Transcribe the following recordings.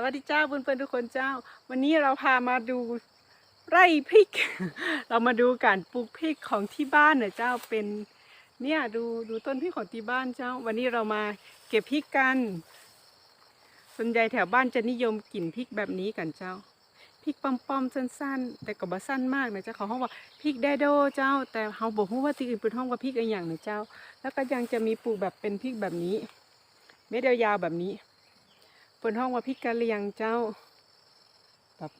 สวัสดีเจ้าเพื่อนๆทุกคนเจ้า วันนี้เราพามาดูไร่พริก เรามาดูการปลูกพริกของที่บ้านเนี่ยเจ้าเป็นเนี่ยดูดูต้นพริกของที่บ้านเจ้า วันนี้เรามาเก็บพริกกัน ส่วนใหญ่แถวบ้านจะนิยมกินพริกแบบนี้กันเจ้าพริกป้อมๆสั้นๆ แต่ก็บ่สั้นมากนะเจ้าเขาห้องว่าพริกแดโดเจ้า แต่เขาบอกว่าที่อื่นเป็นห้องว่าพริกอะไรอย่างนะเจ้า แล้วก็ยังจะมีปลูกแบบเป็นพริกแบบนี้ เม็ดยาวๆแบบนี้ เปิดห้องว่าพริกกะเหรี่ยงเจ้าแบบ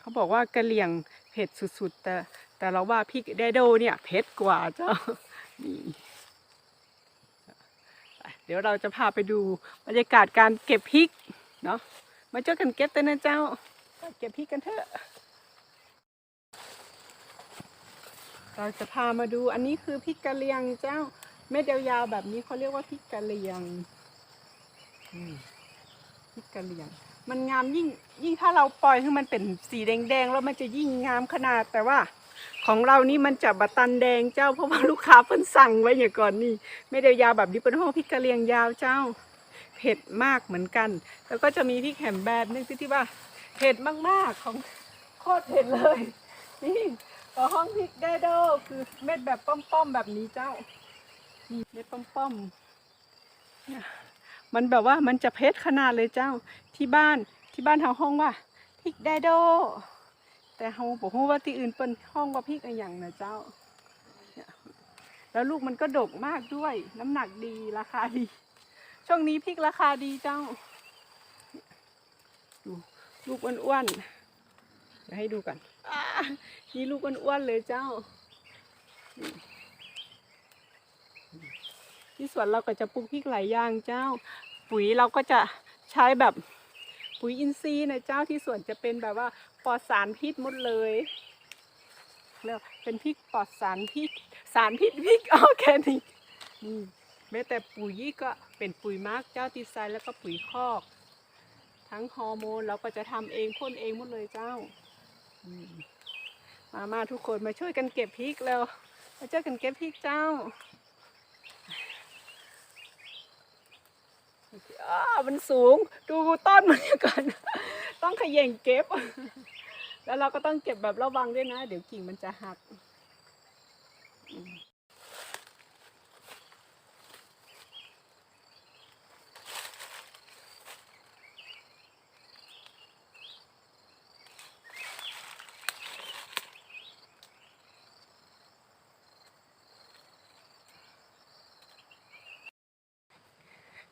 เขาบอกว่ากะเหรี่ยงเผ็ดสุดๆ แต่แต่เราว่าพริกแดโดเนี่ยเผ็ดกว่าเจ้านี่ไปเดี๋ยวเราจะพาไปดูบรรยากาศการเก็บพริกเนาะมาช่วยกันเก็บเต้นนะเจ้าไปเก็บพริกกันเถอะ เราจะพามาดูอันนี้คือพริกกะเหรี่ยงเจ้าเม็ดยาวๆแบบนี้เขาเรียกว่าพริกกะเหรี่ยงอืมพ ริกกะเหรี่ยง มันงามยิ่งยิ่งถ้าเราปล่อยให้มันเป็นสีแดงๆแล้วมันจะยิ่งงามขนาดแต่ว่า ของเรานี่มันจะบัตันแดงเจ้าเพราะว่าลูกค้าเพิ่นสั่งไว้อย่างก่อนนี่ ไม่ได้ยาวแบบนี้เป็นห้องพริกกะเหรี่ยงยาวเจ้า เผ็ดมากเหมือนกัน แล้วก็จะมีพริกแหมแบบนึงที่ที่ว่าเผ็ดมากๆของโคตรเผ็ดเลยนี่ต่อห้องพริกได้โดคือเม็ดแบบป้อมๆแบบนี้เจ้านี่เม็ดป้อมๆเนี่ย มันแบบว่ามันจะเพชรขนาดเลยเจ้าที่บ้านที่บ้านเฮาห้องว่าพริกไดโด แต่เฮาบอกว่าที่อื่นเป็นห้องว่าพริกอะไรอย่างนะเจ้า แล้วลูกมันก็ดกมากด้วย น้ำหนักดีราคาดี ช่วงนี้พริกราคาดีเจ้าดูลูกอ้วนๆเดี๋ยวให้ดูกันนี่ลูกอ้วนๆเลยเจ้า ที่สวนเราก็จะปลูกพริกหลายอย่างเจ้า ปุ๋ยเราก็จะใช้แบบปุ๋ยอินทรีย์นะเจ้าที่สวนจะเป็นแบบว่าปลอดสารพิษหมดเลยเรียกว่าเป็นพริกปลอดสารพิษสารพิษพริกออร์แกนิกนี่แม้แต่ปุ๋ยก็เป็นปุ๋ยมาร์กเจ้าติดไซน์แล้วก็ปุ๋ยคอก ทั้งฮอร์โมนเราก็จะทำเองพ่นเองหมดเลยเจ้ามมามาทุกคนมาช่วยกันเก็บพริกแล้วมาช่วยกันเก็บพริกเจ้า อ้ามันสูง ดูต้นมันก่อน ต้องขย่งเก็บ แล้วเราก็ต้องเก็บแบบระวังด้วยนะ เดี๋ยวกิ่งมันจะหัก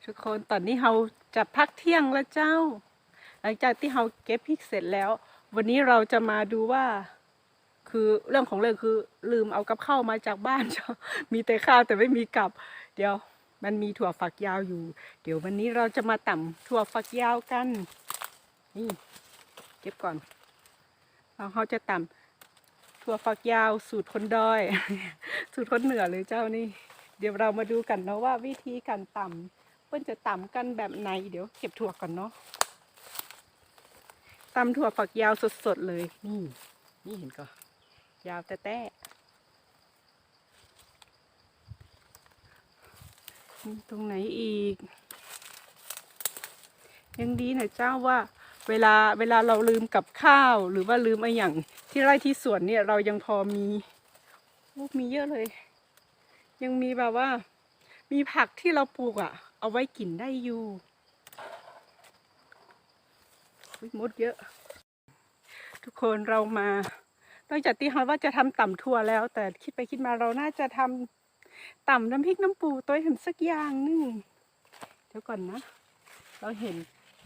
ทุกคนตอนนี้เราจะพักเที่ยงแล้วเจ้า หลังจากที่เราเก็บพริกเสร็จแล้ว วันนี้เราจะมาดูว่า คือเรื่องของเรื่องคือลืมเอากับข้าวมาจากบ้านเจ้ามีแต่ข้าวแต่ไม่มีกับ เดี๋ยวมันมีถั่วฝักยาวอยู่ เดี๋ยววันนี้เราจะมาต่ำถั่วฝักยาวกัน นี่เก็บก่อนเราเขาจะต่ำถั่วฝักยาวสูตรคนดอย สูตรคนเหนือเลยเจ้านี่ เดี๋ยวเรามาดูกันนะว่าวิธีการต่ำเพื่นจะตำกันแบบไหน เดี๋ยวเก็บถั่วก่อนเนาะตำถั่วฝักยาวสดๆเลย นี่ นี่เห็นก็ยาวแต่แต่ตรงไหนอีก ยังดีนะเจ้าว่า เวลาเวลาเราลืมกับข้าวหรือว่าลืมอะไรอย่างที่ไร่ที่สวนเนี่ยเรายังพอมีโอ้มีเยอะเลย ยังมีแบบว่า มีผักที่เราปลูกอะ่ะ เอาไว้กินได้อยู่มดเยอะ ทุกคนเรามานอกจากที่เราว่าจะทำต่ำถั่วแล้ว แต่คิดไปคิดมาเราน่าจะทำต่ำน้ำพริกน้ำปูตัวเห็นสักอย่างหนึงเดี๋ยวก่อนนะ เราเห็น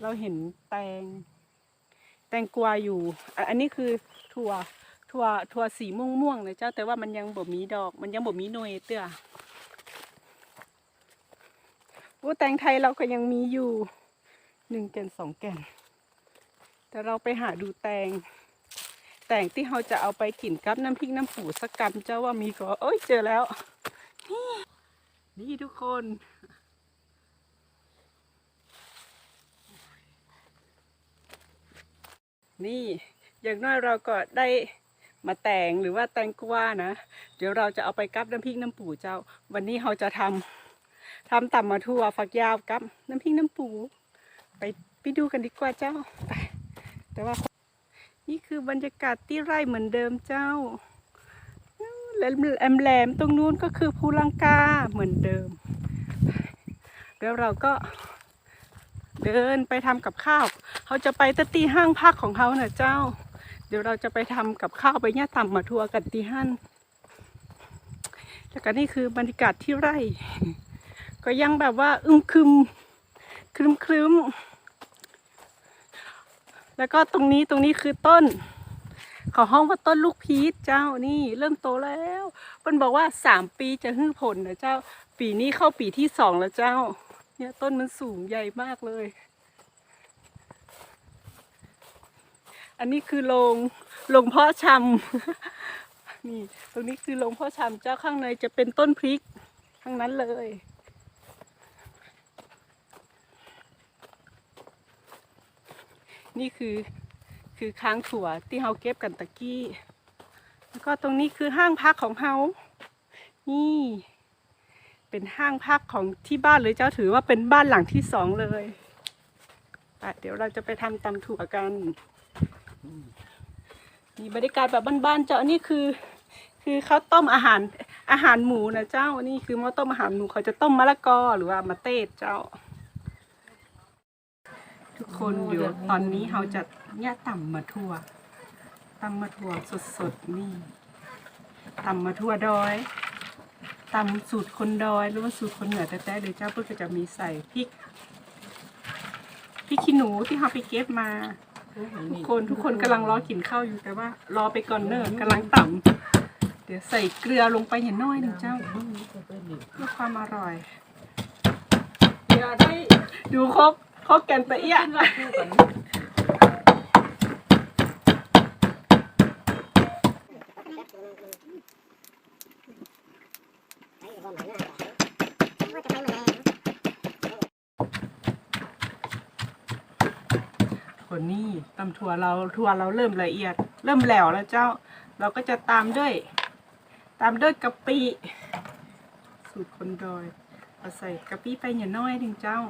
เราเห็นแตง แตงกวาอยู่ อันนี้คือถั่วถั่วถั่วสีม่วงม่วงๆเลยเจ้าแต่ว่ามันยังบ่มีดอก มันยังบ่มีหน่วยเตื้อ อ้แตงไทยเราก็ยังมีอยู่หนึ่งแก่นสองแก่น แต่เราไปหาดูแตง แตงที่เราจะเอาไปกินกับน้ำพริกน้ำปูสักกำเจ้าว่ามีก็เอ้ยเจอแล้ว นี่นี่ทุกคนนี่อย่างน้อยเราก็ได้มาแตงหรือว่าแตงกวานะ เดี๋ยวเราจะเอาไปกับน้ำพริกน้ำปูเจ้า วันนี้เราจะทำ ทำต่ำมาทั่วฝักยาวกับน้ำพริกน้ำปู ไปไปดูกันดีกว่าเจ้าไปแต่ว่า นี่คือบรรยากาศที่ไร่เหมือนเดิมเจ้าแหลมแหลมแหลมตรงนู้นก็คือภูลังกาเหมือนเดิม แล้วเราก็เดินไปทำกับข้าว เขาจะไปตะตีห้างพักของเขาเน่ะเจ้า เดี๋ยวเราจะไปทำกับข้าวไปย่าต่ำมาทัวร์กันตีห้านแล้วก็นี่คือบรรยากาศที่ไร่ ก็ยังแบบว่าอึมครึมครึมครึมแล้วก็ตรงนี้ตรงนี้คือต้นเขอห้องว่าต้นลูกพีชเจ้านี่เริ่มโตแล้วมันบอกว่าสามปีจะหึ่งผลนะเจ้า ปีนี้เข้าปีที่สองแล้วเจ้า เนี่ยต้นมันสูงใหญ่มากเลย อันนี้คือโรงโรงเพาะชำนี่ ตรงนี้คือโรงเพาะชำเจ้าข้างในจะเป็นต้นพริกทั้งนั้นเลย นี่คือคือค้างถั่วที่เฮาเก็บกันตะกี้ แล้วก็ตรงนี้คือห้างพักของเฮานี่ เป็นห้างพักของที่บ้านเลยเจ้าถือว่าเป็นบ้านหลังที่สองเลยไปเดี๋ยวเราจะไปทำตำถั่วกันมีบรรยากาศแบบบ้านๆเจ้าอันนี้คือ คือเขาต้มอาหารอาหารหมูนะเจ้านี่คือหม้อต้มอาหารหมูเขาจะต้มมะละกอหรือว่ามะเตดเจ้า ทุกคนเดี๋ยวตอนนี้เราจะเนี่ยต่ำมาทั่วตำมาทั่วสดๆนี่ตำมาทั่วดอยตำสูตรคนดอยหรือว่าสูตรคนเหนือแต่ๆเลยเจ้าเพื่อก็จะมีใส่พริกพริกขี้หนูที่เราไปเก็บมา ทุกคนทุกคนกำลังรอกินข้าวอยู่แต่ว่า รอไปก่อนเนอะกำลังต่ำเดี๋ยวใส่เกลือลงไปอย่างน้อยหนึ่งเจ้าเพื่อความอร่อยเดี๋ยวได้ดูครบ ครบแกนตะเอียะคนนี้ตำถั่วเราถั่วเราเริ่มละเอียด เริ่มแหลวแล้วเจ้า เราก็จะตามด้วย ตามด้วยกะปิ สูตรคนดอยเอาใส่กะปิไปอย่าน้อยหนึ่งเจ้า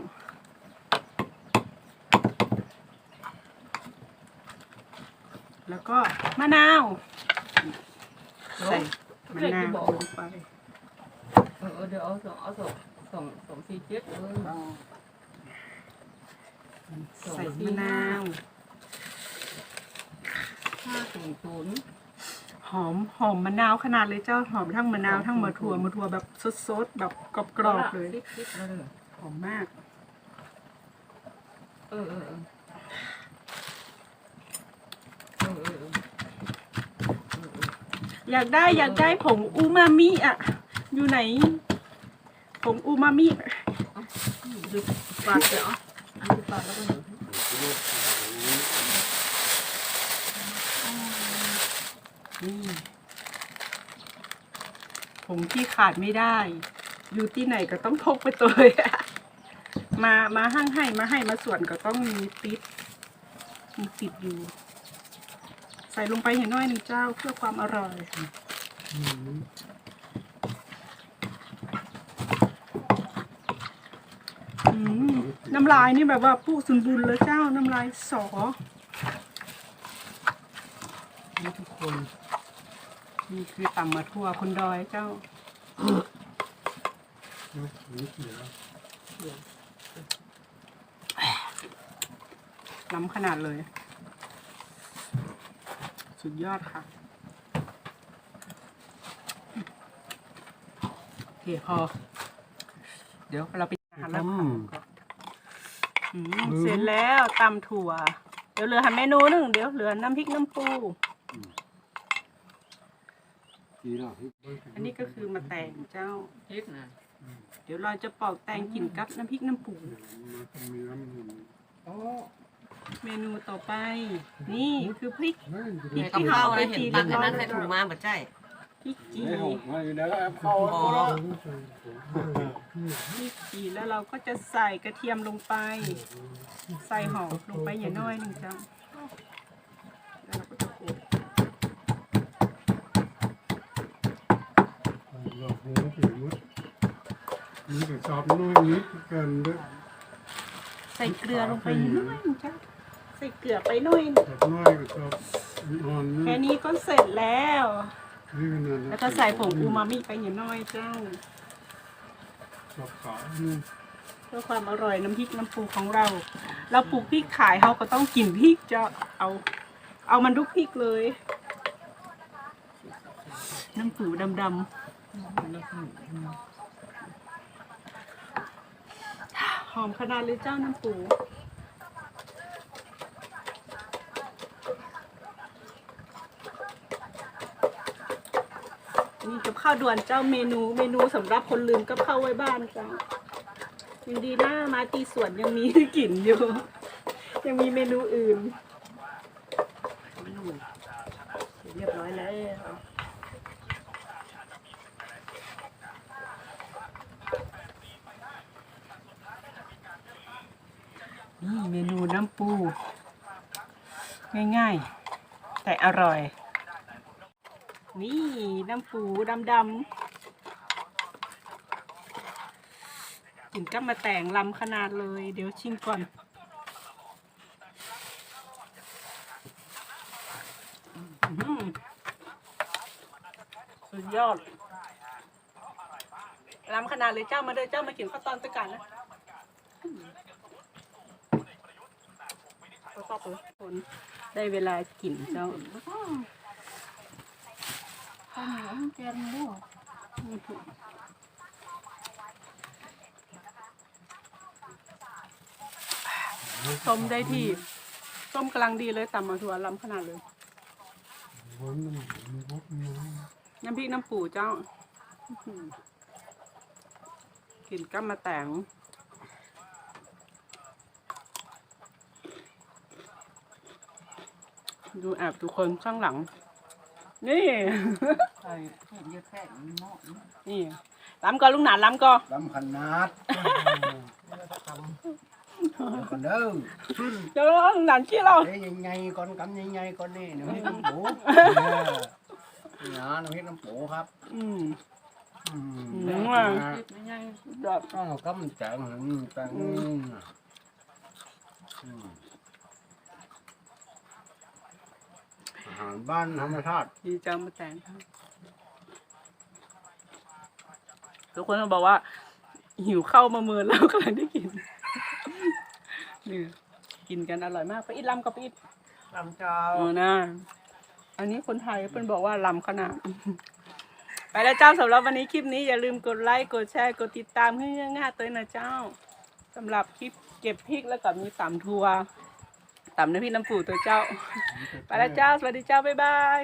แล้วก็มะนาวใส่มะนาวลงไปเออเดี๋ยวเอาสองเอาสองสองสองสี่เจ็ดเออใส่มะนาวห้าศูนย์ศูนย์หอมหอมมะนาวขนาดเลยเจ้าหอมทั้งมะนาวทั้งมะถั่วมะถั่วแบบสดๆแบบกรอบๆเลยสิบสิบแล้วเลยหอมมาก เออเออเออเออเออเออ อยากได้อยากได้ผงอูมามิอะ อยู่ไหน ผงอูมามิดูปากเดี๋ยวอันที่ปากแล้วก็หนูนี่ผงที่ขาดไม่ได้ อยู่ที่ไหนก็ต้องพกไปตัวเลยอะมามาห้างให้มาให้มาส่วนก็ต้องมีติดมีติดอยู่ใส่ลงไปเห็นน้อยหนึ่งเจ้าเพื่อความอร่อยอืมน้ำลายนี่แบบว่าผู้สุนบุญเลยเจ้าน้ำลายสอนี่ทุกคนนี่คือตำมาทั่วคนดอยเจ้าล้ำขนาดเลย สุดยอดค่ะ โอเคพอ เดี๋ยวเราไปหาแล้วค่ะอืมเสร็จแล้วตำถั่ว เดี๋ยวเหลือหาเมนูหนึ่งเดี๋ยวเหลือน้ำพริกน้ำปู อันนี้ก็คือมาแต่งเจ้าเจ็ดนะ เดี๋ยวเราจะปอกแตงกินกับน้ำพริกน้ำปูโอ้ เมนูต่อไป นี่คือพริกในกะเพราอะไรเห็นตังค์นั้นใส่ถุงมาบ่ใจพริกจีไม่หกมาอยู่แล้วครับเขาอ๋อพริกจีแล้วเราก็จะใส่กระเทียมลงไป ใส่หอมลงไปอย่าน้อยหนึ่งเจ้าแล้วเราก็จะโขลกหลอกหัวถึงมุดนี่ก็ชอบน้อยนิดกันด้วยใส่เกลือลงไปนิดหน่อยจ้า ใส่เกลือไปหน่อยเด็กน้อยก็ชอบอ่อนแค่นี่นี้ก็เสร็จแล้ว นี่ขนาดแล้วก็ใส่ผงอูมามิไปนิดหน่อยเจ้าชอบขาวนี่เพื่อความอร่อยน้ำพริกน้ำปูของเรา เราปลูกพริกขายเขาก็ต้องกินพริกจะเอา เอามันทุกพริกเลย น้ำปูดำแล้วก็ๆหอมขนาดเลยเจ้าน้ำปูนี่กับ ข้าวด่วนเจ้าเมนูเมนูสำหรับคนลืมกับข้าวไว้บ้านจ้ายังดีนะมาตีสวนยังมีกลิ่นอยู่ ยังมีเมนูอื่น เรียบร้อยแล้ว นี่เมนูน้ำปู ง่ายๆ แต่อร่อย นี่น้ำปูดำๆกลิ่นก็มาแต่งลำขนาดเลย เดี๋ยวชิมก่อนสุดยอดลำขนาดเลยเจ้ามาเด้อเจ้ามากินข้าวตอนตะกันนะก็ต้องคนได้เวลากินเจ้า ข้าวเหนียวมันแกงด้วยส้มได้ที่ส้มกำลังดีเลยตำมาถั่วลำขนาดเลยวนมันมันพบน้อยน้ำพริกน้ำปูเจ้าอื้อหือกินกัมมาแต่งดูแอบทุกคนข้างหลัง นี่ ใส่เห็นเยอะแค่นี้เนาะนี่ล้ำก็ลุงหนานล้ำก็ลำขนาดคนเด้อเดี๋ยวลุงหนานขี้เราเฮ้ยยังไงก่อนกำยังไงก่อนนี่น้ำพริกน้ำปูนี่นะน้ำพริกน้ำปูครับอืมอืมอืมว่ะติดไม่ใหญ่แบบต้องกำแจงหันแจงอืมอา หารบ้านธรรมชาติดีจังมาแต่งครับทุกคนก็บอกว่า หิวข้าวมาเมินแล้วกำลังได้กินนี่กินกันอร่อยมากไปอีทลำกับไปอีทลำเจ้าเออนะอันนี้คนไทยเพิ่นบอกว่าลำขนาดไปแล้วเจ้าสำหรับวันนี้คลิปนี้อย่าลืมกดไลค์กดแชร์กดติดตามให้ง่ายๆตัวนะเจ้าสำหรับคลิปเก็บพริกแล้วก็มีตำทัว ตำน้ำพริกน้ำปูตัวเจ้า ไปแล้วเจ้า สวัสดีเจ้า บ๊ายบาย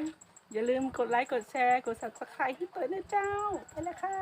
อย่าลืมกดไลค์ กดแชร์ กด subscribe ให้ตัวนะเจ้า ไปแล้วค่ะ